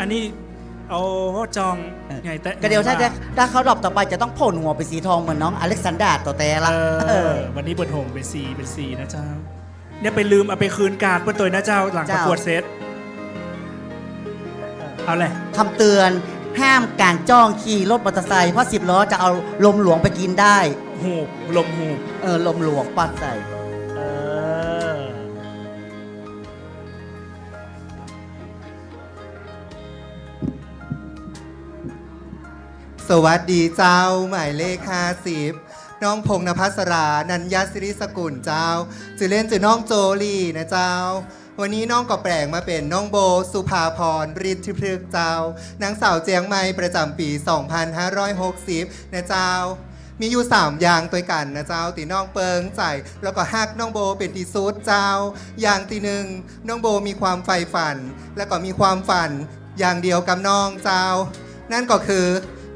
อันนี้เอาจองไงแต่ก็เดี๋ยวถ้าจะถ้าเขารอบต่อไปจะต้องโผล่หัวเป็นสีทองเหมือนน้องอเล็กซานดราตัวแต่ละเอเอออวันนี้เปิดโหงเป็นสีเป็นสีนะเจ้าเนี่ยไปลืมเอาไปคืนการ์ดเพื่อตัวนะเจ้าหลังประเจ้ากวดเซตเอาแหละคำเตือนห้ามการจ้องขี่รถมอเตอร์ไซค์เพราะสิบล้อจะเอาลมหลวงไปกินได้หูบลมหูบเออลมหลวงปัดใส่ สวัสดีเจ้า หมายเลขห้าสิบน้องพงษ์นภัสรา นันยศิริสกุลเจ้าจือเล่นจือน้องโจลี่นะเจ้า วันนี้น้องก็แปลงมาเป็นน้องโบสุภาพรริทิพฤกษ์เจ้านางสาวเจียงใหม่ประจำปี 2560 นะเจ้า มีอยู่ 3 อย่างตัวกันนะเจ้า ตีน้องเปิงใจแล้วก็ฮักน้องโบเป็นที่สุดเจ้า อย่างที่หนึ่งน้องโบมีความใฝ่ฝัน แล้วก็มีความฝัน อย่างเดียวกับน้องเจ้า นั่นก็คือ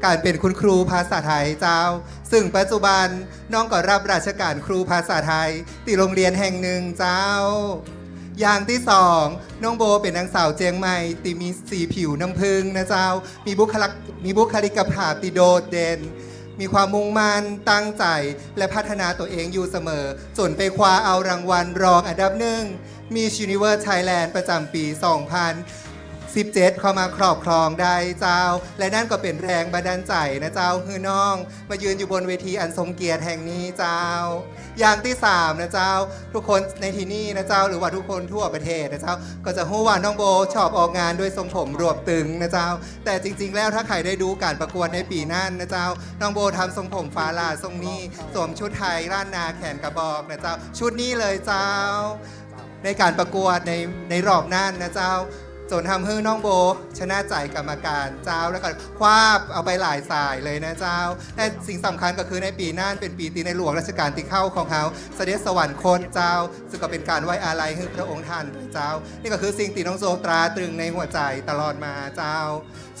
การเป็นคุณครูภาษาไทยเจ้า ซึ่งปัจจุบันน้องก็รับราชการครูภาษาไทยที่โรงเรียนแห่งหนึ่งเจ้า อย่างที่สองน้องโบเป็นนางสาวเจียงใหม่ตีมีสีผิวน้ำพึงนะเจ้า มีบุคลิกมีบุคลิกภาพที่โดดเด่นมีความมุ่งมั่นตั้งใจและพัฒนาตัวเองอยู่เสมอ จนไปคว้าเอารางวัลรองอันดับหนึ่งมีชินิเวอร์ไทยแลนด์ประจำปี 2000 17 เข้ามาครอบครองได้เจ้า และนั่นก็เป็นแรงบันดาลใจนะเจ้าคือน้อง มายืนอยู่บนเวทีอันทรงเกียรติแห่งนี้เจ้า อย่างที่สามนะเจ้า ทุกคนในที่นี่นะเจ้า หรือว่าทุกคนทั่วประเทศนะเจ้า ก็จะรู้ว่าน้องโบชอบออกงานด้วยทรงผมรวบตึงนะเจ้า แต่จริง ๆ แล้วถ้าใครได้ดูการประกวดในปีนั้นนะเจ้า น้องโบทำทรงผมฟ้าลาทรงนี้สวมชุดไทยร้านนาแขนกระบอกนะเจ้า ชุดนี้เลยเจ้า ในการประกวดในในรอบนั้นนะเจ้า จนทำให้น้องโบ ชนะใจกรรมการเจ้าแล้วก็คว้าเอาไปหลายสายเลยนะเจ้าและสิ่งสำคัญก็คือในปีนั้นเป็นปีตีในหลวงรัชกาลที่เข้าของเขาเสด็จสวรรคตเจ้า ซึ่งก็เป็นการไว้อาลัยให้พระองค์ท่านเจ้า นี่ก็คือสิ่งที่น้องโจตราตรึงในหัวใจตลอดมาเจ้า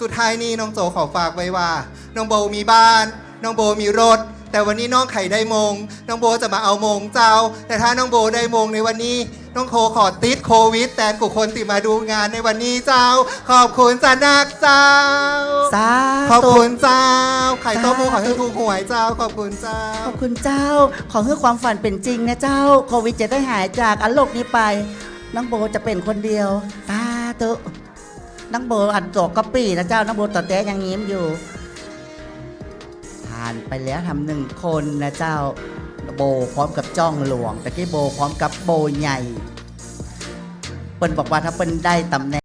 สุดท้ายนี้น้องโจขอฝากไว้ว่า น้องโบมีบ้าน น้องโบมีรถ แต่วันนี้น้องไข่ได้มง น้องโบจะมาเอามงเจ้า แต่ถ้าน้องโบได้มงในวันนี้ น้องโคขอติดโควิด แต่กุคนติมาดูงานในวันนี้เจ้า ขอบคุณจ้านักเจ้า สาขอบธุคุณเจ้า ไข่ต้มหมูสาธุขอให้ถูกหวยเจ้า ขอบคุณเจ้า ขอบคุณเจ้า ขอให้ความฝันเป็นจริงนะเจ้า โควิดจะได้หายจากอันโลกนี้ไป น้องโบจะเป็นคนเดียวสาธุน้องโบอันโจกกะปี้นะเจ้า น้องโบต่อแต่ยังยิ้มอยู่ผ่านไปแล้วทำหนึ่งคนนะเจ้าโบพร้อมกับจ้องหลวง แต่กี้โบพร้อมกับโบใหญ่ เปิ้นบอกว่าถ้าเปิ้นได้ตำแหน่ง